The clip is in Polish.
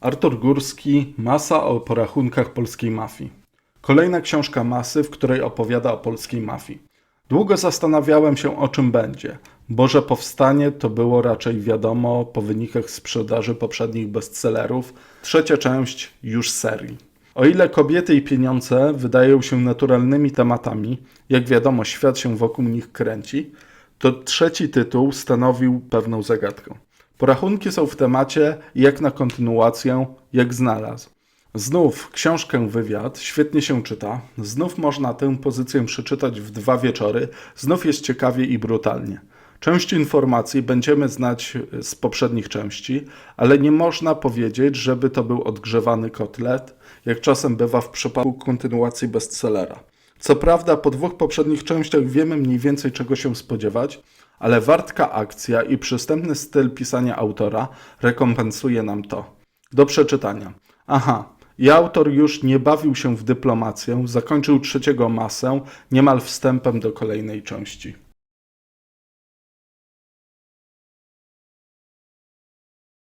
Artur Górski, Masa o porachunkach polskiej mafii. Kolejna książka Masy, w której opowiada o polskiej mafii. Długo zastanawiałem się, o czym będzie, bo że powstanie to było raczej wiadomo po wynikach sprzedaży poprzednich bestsellerów, trzecia część już serii. O ile kobiety i pieniądze wydają się naturalnymi tematami, jak wiadomo, świat się wokół nich kręci, to trzeci tytuł stanowił pewną zagadkę. Porachunki są w temacie jak na kontynuację, jak znalazł. Znów książkę wywiad, świetnie się czyta, znów można tę pozycję przeczytać w dwa wieczory, znów jest ciekawie i brutalnie. Część informacji będziemy znać z poprzednich części, ale nie można powiedzieć, żeby to był odgrzewany kotlet, jak czasem bywa w przypadku kontynuacji bestsellera. Co prawda, po dwóch poprzednich częściach wiemy mniej więcej czego się spodziewać, ale wartka akcja i przystępny styl pisania autora rekompensuje nam to. Do przeczytania. Aha, i autor już nie bawił się w dyplomację, zakończył trzeciego masę niemal wstępem do kolejnej części.